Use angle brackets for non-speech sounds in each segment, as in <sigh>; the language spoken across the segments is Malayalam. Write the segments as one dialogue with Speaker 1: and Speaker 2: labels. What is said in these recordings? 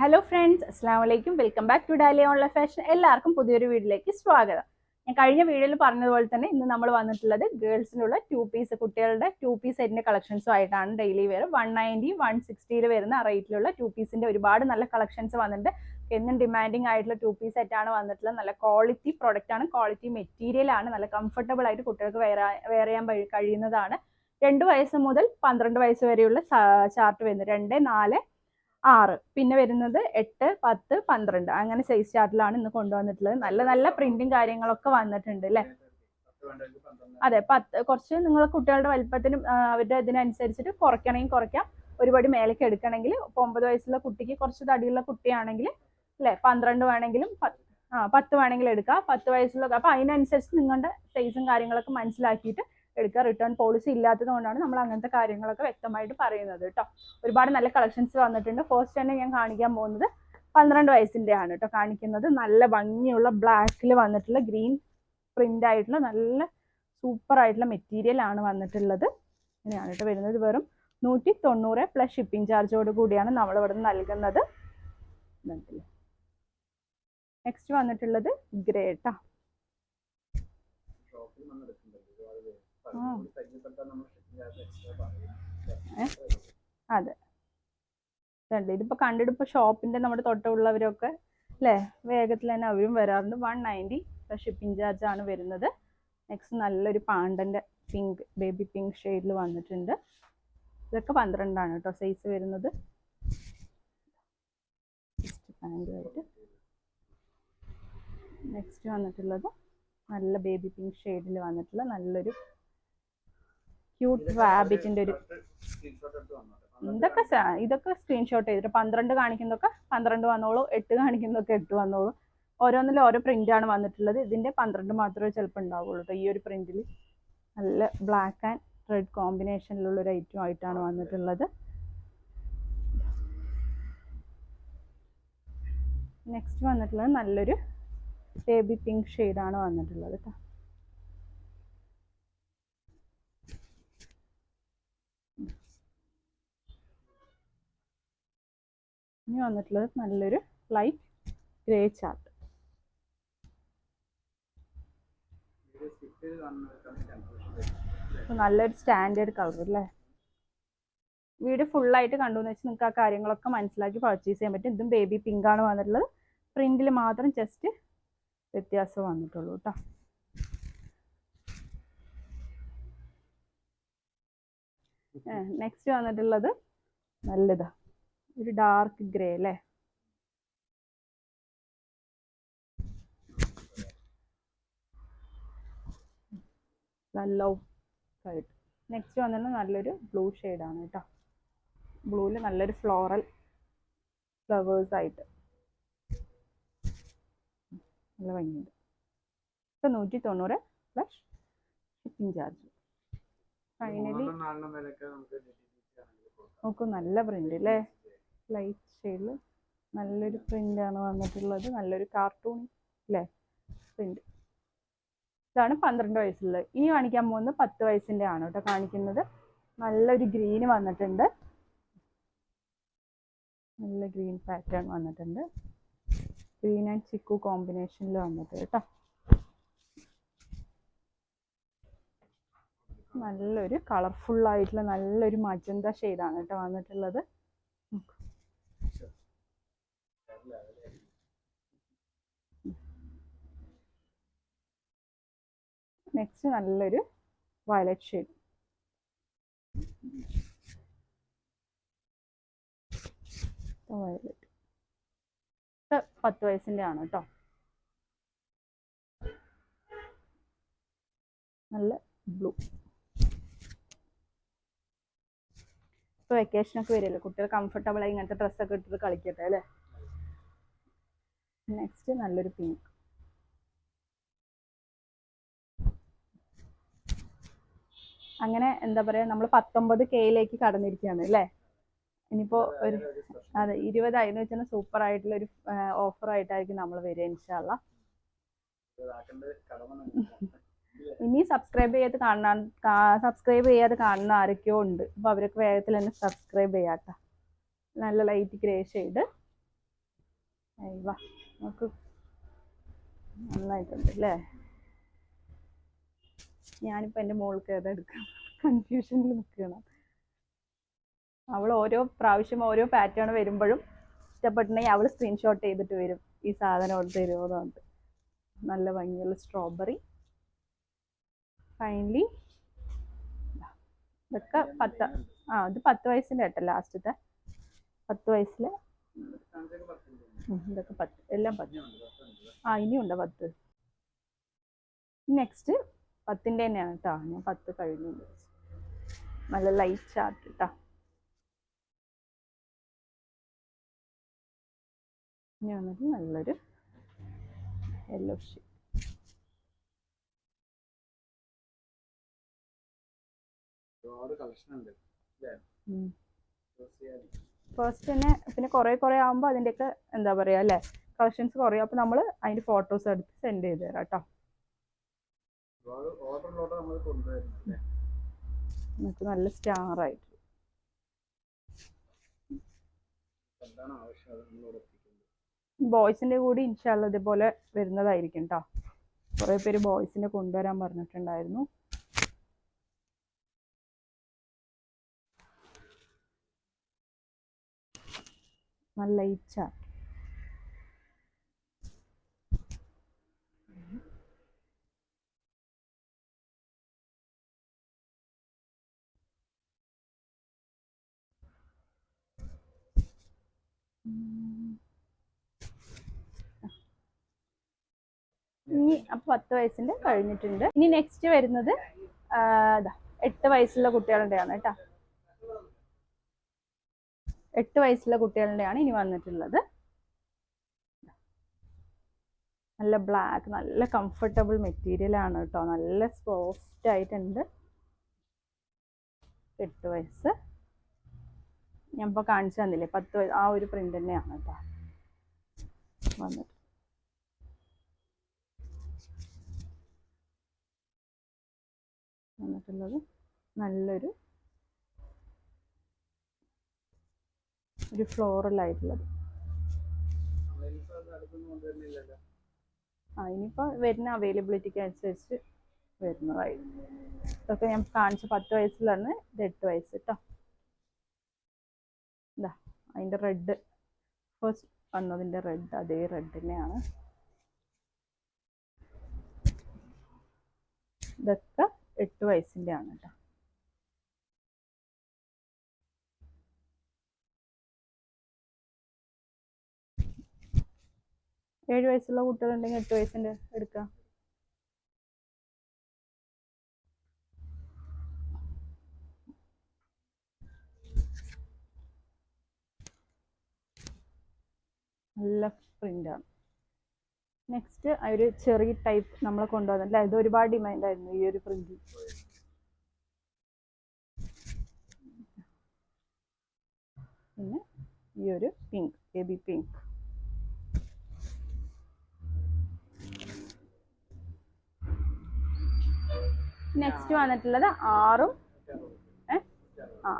Speaker 1: ഹലോ ഫ്രണ്ട്സ് അസ്സാം വലൈക്കും welcome back to Dali online fashion എല്ലാവർക്കും പുതിയൊരു വീഡിയോയിലേക്ക് സ്വാഗതം. ഞാൻ കഴിഞ്ഞ വീഡിയോയിൽ പറഞ്ഞതുപോലെ തന്നെ ഇന്ന് നമ്മൾ വന്നിട്ടുള്ളത് ഗേൾസിനുള്ള ടു പീസ് കുട്ടികളുടെ ടു പീസ് സെറ്റിന്റെ കളക്ഷൻസും ആയിട്ടാണ് daily wear one ninety one സിക്സ്റ്റിയിൽ വരുന്ന റേറ്റിലുള്ള ടു പീസിന്റെ ഒരുപാട് നല്ല കളക്ഷൻസ് വന്നിട്ടുണ്ട്. എന്നും ഡിമാൻഡിങ് ആയിട്ടുള്ള ടു പീസ് സെറ്റാണ് വന്നിട്ടുള്ളത്. നല്ല ക്വാളിറ്റി പ്രൊഡക്റ്റ് ആണ് ക്വാളിറ്റി മെറ്റീരിയൽ ആണ് നല്ല കംഫർട്ടബിൾ ആയിട്ട് കുട്ടികൾക്ക് വെയർ വെയർ ചെയ്യാൻ കഴിയുന്നതാണ്. രണ്ട് വയസ്സ് മുതൽ പന്ത്രണ്ട് വയസ്സ് വരെയുള്ള ചാർട്ട് വരുന്നത്. രണ്ട് നാല് ആറ്. പിന്നെ വരുന്നത് എട്ട് പത്ത് പന്ത്രണ്ട്. അങ്ങനെ സൈസ് ചാർട്ടിലാണ് ഇന്ന് കൊണ്ടുവന്നിട്ടുള്ളത്. നല്ല നല്ല പ്രിന്റും കാര്യങ്ങളൊക്കെ വന്നിട്ടുണ്ട് അല്ലേ? അതെ പത്ത് കുറച്ച് നിങ്ങൾ കുട്ടികളുടെ വലിപ്പത്തിനും അവരുടെ ഇതിനനുസരിച്ചിട്ട് കുറയ്ക്കണമെങ്കിൽ കുറയ്ക്കാം. ഒരുപടി മേലേക്ക് എടുക്കണമെങ്കിൽ ഇപ്പോൾ ഒമ്പത് വയസ്സുള്ള കുട്ടിക്ക് കുറച്ച് തടിയുള്ള കുട്ടിയാണെങ്കിൽ അല്ലേ പന്ത്രണ്ട് വേണമെങ്കിലും ആ പത്ത് വേണമെങ്കിലും എടുക്കാം. പത്ത് വയസ്സുള്ള അപ്പോൾ അതിനനുസരിച്ച് നിങ്ങളുടെ സൈസും കാര്യങ്ങളൊക്കെ മനസ്സിലാക്കിയിട്ട് എടുക്കുക. റിട്ടേൺ പോളിസി ഇല്ലാത്തതുകൊണ്ടാണ് നമ്മൾ അങ്ങനത്തെ കാര്യങ്ങളൊക്കെ വ്യക്തമായിട്ട് പറയുന്നത് കേട്ടോ. ഒരുപാട് നല്ല കളക്ഷൻസ് വന്നിട്ടുണ്ട്. ഫസ്റ്റ് തന്നെ ഞാൻ കാണിക്കാൻ പോകുന്നത് പന്ത്രണ്ട് വയസ്സിന്റെ ആണ് കേട്ടോ കാണിക്കുന്നത്. നല്ല ഭംഗിയുള്ള ബ്ലാക്കിൽ വന്നിട്ടുള്ള ഗ്രീൻ പ്രിന്റ് ആയിട്ടുള്ള നല്ല സൂപ്പർ ആയിട്ടുള്ള മെറ്റീരിയൽ ആണ് വന്നിട്ടുള്ളത്. ഇങ്ങനെയാണ് കേട്ടോ വരുന്നത്. വെറും നൂറ്റി തൊണ്ണൂറ് പ്ലസ് ഷിപ്പിംഗ് ചാർജോട് കൂടിയാണ് നമ്മൾ ഇവിടെ നൽകുന്നത്. നെക്സ്റ്റ് വന്നിട്ടുള്ളത് ഗ്രേ കേട്ടോ. അതെ. രണ്ട് ഇതിപ്പോ കണ്ടിട്ട് ഇപ്പൊ ഷോപ്പിന്റെ നമ്മുടെ തൊട്ടുള്ളവരൊക്കെ അല്ലേ? വേഗത്തിൽ തന്നെ അവരും വരാറുണ്ട്. വൺ നയന്റി ഷിപ്പിംഗ് ചാർജ് ആണ് വരുന്നത്. നെക്സ്റ്റ് നല്ലൊരു പാണ്ടന്റെ പിങ്ക് ബേബി പിങ്ക് ഷെയ്ഡിൽ വന്നിട്ടുണ്ട്. ഇതൊക്കെ പന്ത്രണ്ടാണ് കേട്ടോ സൈസ് വരുന്നത്. നെക്സ്റ്റ് വന്നിട്ടുള്ളത് നല്ല ബേബി പിങ്ക് ഷെയ്ഡിൽ വന്നിട്ടുള്ള നല്ലൊരു ക്യൂട്ട് റാബിറ്റിന്റെ ഒരു ഇതൊക്കെ ഇതൊക്കെ സ്ക്രീൻഷോട്ട് ചെയ്തിട്ട് പന്ത്രണ്ട് കാണിക്കുന്നതൊക്കെ പന്ത്രണ്ട് വന്നോളൂ എട്ട് കാണിക്കുന്നതൊക്കെ എട്ട് വന്നോളൂ. ഓരോന്നിലും ഓരോ പ്രിന്റ് ആണ് വന്നിട്ടുള്ളത്. ഇതിന്റെ പന്ത്രണ്ട് മാത്രമേ ചിലപ്പോൾ ഉണ്ടാവുള്ളൂ കേട്ടോ ഈ ഒരു പ്രിന്റിൽ നല്ല ബ്ലാക്ക് ആൻഡ് റെഡ് കോമ്പിനേഷനിലുള്ള ഒരു ഐറ്റം ആയിട്ടാണ് വന്നിട്ടുള്ളത്. നെക്സ്റ്റ് വന്നിട്ടുള്ളത് നല്ലൊരു ബേബി പിങ്ക് ഷെയ്ഡാണ് വന്നിട്ടുള്ളത് കേട്ടോ ഇനി വന്നിട്ടുള്ളത് നല്ലൊരു ലൈറ്റ് ഗ്രേ ചാർട്ട് നല്ലൊരു സ്റ്റാൻഡേർഡ് കളർ അല്ലേ? വീഡിയോ ഫുള്ളായിട്ട് കണ്ടു വെച്ചാൽ നിങ്ങൾക്ക് ആ കാര്യങ്ങളൊക്കെ മനസ്സിലാക്കി പർച്ചേസ് ചെയ്യാൻ പറ്റും. ഇതും ബേബി പിങ്ക് ആണ് വന്നിട്ടുള്ളത്. പ്രിന്റിൽ മാത്രം ജസ്റ്റ് വ്യത്യാസം വന്നിട്ടുള്ളൂ കേട്ടോ നെക്സ്റ്റ് വന്നിട്ടുള്ളത് നല്ലതാ. ഒരു ഡാർക്ക് ഗ്രേ അല്ലേ? നല്ല ആയിട്ട് നെക്സ്റ്റ് വന്നിട്ട് നല്ലൊരു ബ്ലൂ ആണ് കേട്ടോ. ബ്ലൂവിൽ നല്ലൊരു ഫ്ലോറൽ ഫ്ലവേഴ്സ് ആയിട്ട്. നല്ല ഭംഗിയുണ്ട്. ഇപ്പം നൂറ്റി തൊണ്ണൂറ് പ്ലസ് ഷിപ്പിംഗ് ചാർജ് ഫൈനലി നോക്കൂ നല്ല പ്രിന്റ് അല്ലേ? ലൈറ്റ് ഷെയ്ഡിൽ നല്ലൊരു പ്രിന്റ് ആണ് വന്നിട്ടുള്ളത്. നല്ലൊരു കാർട്ടൂൺ അല്ലേ പ്രിന്റ് ഇതാണ് പന്ത്രണ്ട് വയസ്സുള്ളത്. ഇനി കാണിക്കാൻ പോകുന്നത് പത്ത് വയസ്സിന്റെ ആണ് കേട്ടോ കാണിക്കുന്നത്. നല്ലൊരു ഗ്രീൻ വന്നിട്ടുണ്ട്. നല്ല ഗ്രീൻ പാറ്റേൺ വന്നിട്ടുണ്ട്. ഗ്രീൻ ആൻഡ് ചിക്കു കോമ്പിനേഷനിൽ വന്നിട്ട് കേട്ടോ. നല്ലൊരു കളർഫുള്ളായിട്ടുള്ള നല്ലൊരു മജന്ത ഷെയ്ഡാണ് കേട്ടോ വന്നിട്ടുള്ളത്. നെക്സ്റ്റ് നല്ലൊരു വയലറ്റ് ഷെയ്ഡ്. വയലറ്റ്. പത്ത് വയസ്സിന്റെ ആണ് കേട്ടോ നല്ല ബ്ലൂ. ഇപ്പൊ വെക്കേഷൻ ഒക്കെ വരില്ലേ കുട്ടികൾ കംഫർട്ടബിൾ ആയി ഇങ്ങനത്തെ ഡ്രസ്സൊക്കെ ഇട്ടിട്ട് കളിക്കട്ടെ അല്ലേ? നെക്സ്റ്റ് നല്ലൊരു പിങ്ക് അങ്ങനെ എന്താ പറയാ നമ്മൾ പത്തൊമ്പത് കെയിലേക്ക് കടന്നിരിക്കുകയാണ് അല്ലേ? ഇനിയിപ്പോ ഒരു അതെ ഇരുപതായിരുന്നു വെച്ചാൽ സൂപ്പർ ആയിട്ടുള്ള ഒരു ഓഫർ ആയിട്ടായിരിക്കും നമ്മൾ വരിക ഇൻഷാല്ല <laughs> ഇനി സബ്സ്ക്രൈബ് ചെയ്ത് കാണാൻ സബ്സ്ക്രൈബ് ചെയ്യാതെ കാണുന്ന ആരൊക്കെയോ ഉണ്ട്. അപ്പൊ അവരൊക്കെ വേഗത്തിൽ തന്നെ സബ്സ്ക്രൈബ് ചെയ്യാട്ട. നല്ല ലൈറ്റ് ഗ്രേ ഷെയ്ഡ് വാ നോക്ക്. നന്നായിട്ടുണ്ട് അല്ലേ? ഞാനിപ്പോൾ എന്റെ മോൾക്ക് ഏതെടുക്കാം കൺഫ്യൂഷനിൽ നിൽക്കണം അവൾ ഓരോ പ്രാവശ്യം ഓരോ പാറ്റേൺ വരുമ്പോഴും ഇഷ്ടപ്പെട്ടിട്ടുണ്ടെങ്കിൽ അവൾ സ്ക്രീൻഷോട്ട് ചെയ്തിട്ട് വരും. ഈ സാധനം ഓർഡർ തരുമോ പറഞ്ഞിട്ട്. നല്ല ഭംഗിയുള്ള സ്ട്രോബെറി ഫൈനലി ഇതൊക്കെ പത്ത് ആ ഇത് പത്ത് വയസ്സിന്റെ കേട്ടോ ലാസ്റ്റത്തെ പത്ത് വയസ്സിലെ. ഉം, ഇതൊക്കെ പത്ത് എല്ലാം പത്ത്. ആ ഇനിയുണ്ടോ പത്ത്. നെക്സ്റ്റ് പത്തിന്റെ തന്നെയാണ് കേട്ടോ ഞാൻ പത്ത് കഴിഞ്ഞു നല്ല ലൈറ്റ് ചാർട്ട് കേട്ടോ ഞാനത് നല്ലൊരു യെല്ലോ ഷീറ്റ് ഫസ്റ്റ് തന്നെ പിന്നെ കുറേ കുറേ ആകുമ്പോൾ അതിന്റെയൊക്കെ എന്താ പറയുക അല്ലേ? കളക്ഷൻസ് കുറയും. അപ്പോൾ നമ്മൾ അതിന്റെ ഫോട്ടോസ് എടുത്ത് സെൻഡ് ചെയ്ത് തരാം കേട്ടോ നമുക്ക് നല്ല സ്റ്റാർ ആയിട്ട്. ബോയ്സിന്റെ കൂടി ഇൻഷാല്ല ഇതേപോലെ വരുന്നതായിരിക്കും കേട്ടോ കുറേ പേര് ബോയ്സിനെ കൊണ്ടുവരാൻ പറഞ്ഞിട്ടുണ്ടായിരുന്നു. നല്ല ഇച്ച ഇനി അപ്പൊ പത്ത് വയസ്സിന്റെ കഴിഞ്ഞിട്ടുണ്ട്. ഇനി നെക്സ്റ്റ് വരുന്നത് എട്ട് വയസ്സുള്ള കുട്ടികളുടെയാണ് കേട്ടോ. എട്ട് വയസ്സുള്ള കുട്ടികളുടെയാണ് ഇനി വന്നിട്ടുള്ളത്. നല്ല ബ്ലാക്ക് നല്ല കംഫർട്ടബിൾ മെറ്റീരിയൽ ആണ് കേട്ടോ. നല്ല സോഫ്റ്റ് ആയിട്ടുണ്ട്. എട്ട് വയസ്സ്. ഞാൻ ഇപ്പോൾ കാണിച്ചു തന്നില്ലേ? പത്ത് ആ ഒരു പ്രിന്റ് തന്നെയാണ് കേട്ടോ വന്നിട്ട്. വന്നിട്ടുള്ളത് നല്ലൊരു ഒരു
Speaker 2: കൊണ്ടുവരുന്നില്ലല്ലോ
Speaker 1: ആ ഇനിയിപ്പോൾ വരുന്ന അവൈലബിലിറ്റിക്ക് അനുസരിച്ച് വരുന്നതായിരിക്കും. ഇതൊക്കെ ഞാൻ കാണിച്ച പത്ത് വയസ്സിലാണ് ഇത് എട്ട് വയസ്സ് കേട്ടോ ഇതാ അതിന്റെ റെഡ് ഫസ്റ്റ് വന്നതിന്റെ റെഡ് അതേ റെഡ് തന്നെയാണ്. ഇതൊക്കെ എട്ട് വയസ്സിന്റെ ആണ് കേട്ടോ ഏഴ് വയസ്സുള്ള കുട്ടികളുണ്ടെങ്കിൽ എട്ട് വയസ്സിന്റെ എടുക്കാം. നല്ല പ്രിന്റാണ് നെക്സ്റ്റ് ആ ഒരു ചെറിയ ടൈപ്പ് നമ്മൾ കൊണ്ടുവന്നില്ല ഇത് ഒരുപാട് ഡിമാൻഡ് ആയിരുന്നു ഈ ഒരു പ്രിന്റ് പിന്നെ ഈ ഒരു പിങ്ക് ബേബി പിങ്ക് നെക്സ്റ്റ് വന്നിട്ടുള്ളത് ആറും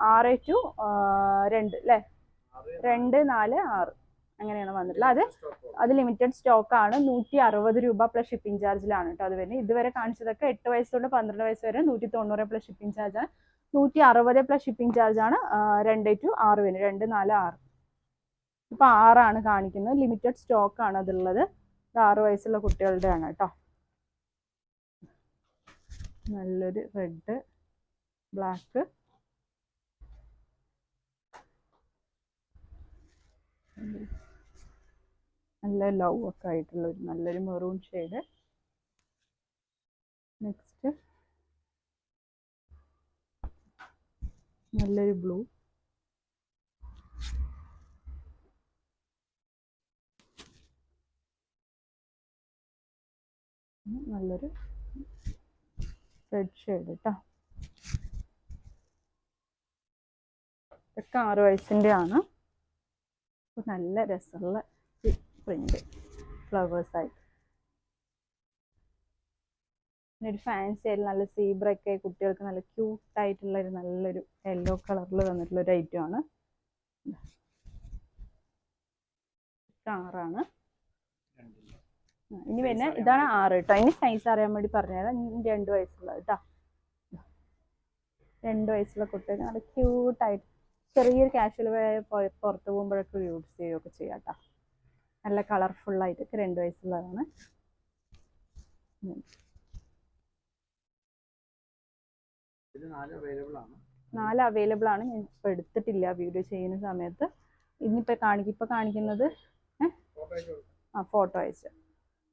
Speaker 1: ആറ് ടു രണ്ട് അല്ലേ? രണ്ട് നാല് ആറ്. അങ്ങനെയാണ് വന്നിട്ടുള്ളത്. അത് അത് ലിമിറ്റഡ് സ്റ്റോക്ക് ആണ്. നൂറ്റി അറുപത് രൂപ പ്ലസ് ഷിപ്പിംഗ് ചാർജിലാണ് കേട്ടോ അത് വരുന്നത്. ഇതുവരെ കാണിച്ചതൊക്കെ എട്ട് വയസ്സ് തൊട്ട് പന്ത്രണ്ട് വയസ്സ് വരെ നൂറ്റി തൊണ്ണൂറ് പ്ലസ് ഷിപ്പിംഗ് ചാർജ് ആണ്. നൂറ്റി അറുപത് പ്ലസ് ഷിപ്പിംഗ് ചാർജ് ആണ് ആ, രണ്ട് ടു ആറ് വരുന്നത്. രണ്ട് നാല് ആറ്. ഇപ്പൊ ആറാണ് കാണിക്കുന്നത്. ലിമിറ്റഡ് സ്റ്റോക്ക് ആണ് അതുള്ളത്. ഇത് ആറ് വയസ്സുള്ള കുട്ടികളുടെ ആണ് കേട്ടോ. നല്ലൊരു റെഡ് ബ്ലാക്ക് നല്ല ലവ് ഒക്കെ ആയിട്ടുള്ള ഒരു നല്ലൊരു മെറൂൺ ഷെയ്ഡ് നെക്സ്റ്റ് നല്ലൊരു ബ്ലൂ നല്ലൊരു റെഡ് ഷെയ്ഡ് കേട്ടോ ഇതൊക്കെ ആറ് വയസ്സിന്റെ ആണ് നല്ല രസമുള്ള പ്രിന്റ് ഫ്ലവേഴ്സ് ആയിട്ട്. പിന്നെ ഒരു ഫാൻസി ആയിട്ട് നല്ല സീബ്രൊക്കെ കുട്ടികൾക്ക് നല്ല ക്യൂട്ട് ആയിട്ടുള്ള ഒരു നല്ലൊരു യെല്ലോ കളറിൽ തന്നിട്ടുള്ള ഒരു ഐറ്റം ആണ്. ആറാണ് ഇനി പിന്നെ ഇതാണ് ആറ് കേട്ടോ ഇനി സൈസ് അറിയാൻ വേണ്ടി പറഞ്ഞുതരാം. രണ്ടു വയസ്സുള്ളത് കേട്ടോ. രണ്ട് വയസ്സുള്ള കുട്ടികൾക്ക് നല്ല ക്യൂട്ടായിട്ട് ചെറിയൊരു കാഷ്വൽ പുറത്ത് പോകുമ്പോഴൊക്കെ യൂസ് ചെയ്യുകയൊക്കെ ചെയ്യാം കേട്ടോ. നല്ല കളർഫുള്ളായിട്ട് രണ്ട് വയസ്സുള്ളതാണ്.
Speaker 2: നാല് അവൈലബിൾ ആണ്.
Speaker 1: ഞാൻ ഇപ്പൊ എടുത്തിട്ടില്ല വീഡിയോ ചെയ്യുന്ന സമയത്ത്. ഇന്നിപ്പോൾ കാണിക്കും ഇപ്പോൾ കാണിക്കുന്നത് ആ ഫോട്ടോ അയച്ചു.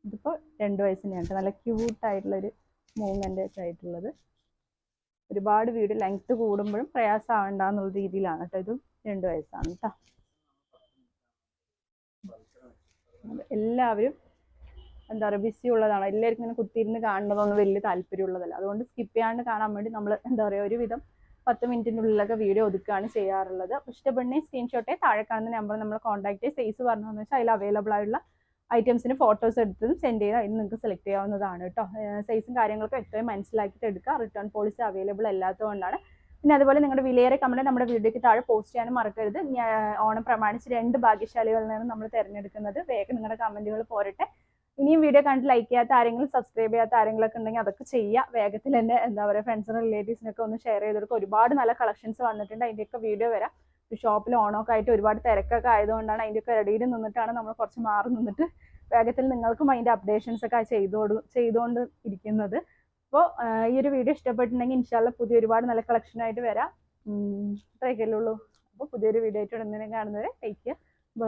Speaker 1: ഇതിപ്പോൾ രണ്ട് വയസ്സിന്റെയാണ് നല്ല ക്യൂട്ടായിട്ടുള്ളൊരു മൂവ്മെന്റ് ആയിട്ടുള്ളത്. ഒരുപാട് വീഡിയോ ലെങ്ത് കൂടുമ്പോഴും പ്രയാസമാവണ്ട എന്നുള്ള രീതിയിലാണ് കേട്ടോ. ഇതും രണ്ട് വയസ്സാണ് കേട്ടോ അത് എല്ലാവരും എന്താ പറയുക ബിസി ഉള്ളതാണ്. എല്ലാവർക്കും ഇങ്ങനെ കുത്തിയിരുന്ന് കാണുന്നതൊന്നും വലിയ താല്പര്യമുള്ളതല്ല. അതുകൊണ്ട് സ്കിപ്പ് ചെയ്യാണ്ട് കാണാൻ വേണ്ടി നമ്മൾ എന്താ പറയുക ഒരുവിധം പത്ത് മിനിറ്റിന്റെ ഉള്ളിലൊക്കെ വീഡിയോ ഒതുക്കുകയാണ് ചെയ്യാറുള്ളത്. ഇഷ്ടപ്പെടുന്ന സ്ക്രീൻഷോട്ടെ താഴെ കാണുന്ന നമ്പർ നമ്മൾ കോൺടാക്ട് ചെയ്ത് സൈസ് പറഞ്ഞതെന്ന് വെച്ചാൽ അതിൽ അവൈലബിൾ ആയിട്ടുള്ള ഐറ്റംസിന് ഫോട്ടോസ് എടുത്തതും സെൻഡ് ചെയ്ത് അതിന് നിങ്ങൾക്ക് സെലക്ട് ചെയ്യാവുന്നതാണ് കേട്ടോ. സൈസും കാര്യങ്ങളൊക്കെ വ്യക്തമായി മനസ്സിലാക്കിയിട്ട് എടുക്കുക. റിട്ടേൺ പോളിസി അവൈലബിൾ അല്ലാത്തതുകൊണ്ടാണ് പിന്നെ അതുപോലെ നിങ്ങളുടെ വിലയേറെ കമന്റ് നമ്മുടെ വീഡിയോയ്ക്ക് താഴെ പോസ്റ്റ് ചെയ്യാനും മറക്കരുത്. ഓണം പ്രമാണിച്ച് രണ്ട് ഭാഗ്യശാലികളിൽ നിന്നാണ് നമ്മൾ തിരഞ്ഞെടുക്കുന്നത്. വേഗം നിങ്ങളുടെ കമന്റുകൾ പോരട്ടെ. ഇനിയും വീഡിയോ കണ്ട് ലൈക്ക് ചെയ്യാത്ത ആരെങ്കിലും സബ്സ്ക്രൈബ് ചെയ്യാത്ത ആരെങ്കിലൊക്കെ ഉണ്ടെങ്കിൽ അതൊക്കെ ചെയ്യുക. വേഗത്തിൽ തന്നെ എന്താ പറയുക ഫ്രണ്ട്സിനും റിലേറ്റീവ്സിനൊക്കെ ഒന്ന് ഷെയർ ചെയ്ത് കൊടുക്കുക ഒരുപാട് നല്ല കളക്ഷൻസ് വന്നിട്ടുണ്ട്. അതിന്റെയൊക്കെ വീഡിയോ വരാം. ഷോപ്പിൽ ഓണമൊക്കെ ആയിട്ട് ഒരുപാട് തിരക്കൊക്കെ ആയതുകൊണ്ടാണ് അതിന്റെയൊക്കെ ഇടയിൽ നിന്നിട്ടാണ് നമ്മൾ കുറച്ച് മാറി നിന്നിട്ട് വേഗത്തിൽ നിങ്ങൾക്കും അതിന്റെ അപ്ഡേഷൻസ് ഒക്കെ ചെയ്തോട് ചെയ്തുകൊണ്ട് ഇരിക്കുന്നത്. അപ്പോൾ ഈ ഒരു വീഡിയോ ഇഷ്ടപ്പെട്ടിട്ടുണ്ടെങ്കിൽ ഇൻഷാല്ല പുതിയ ഒരുപാട് നല്ല കളക്ഷനായിട്ട് വരാം. ഉം, ഇത്രയൊക്കെയല്ലേ ഉള്ളൂ. അപ്പോൾ പുതിയൊരു വീഡിയോ ആയിട്ട് ഉടനെ കാണുന്നവരെ ടേക്ക് കെയർ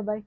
Speaker 1: ബൈ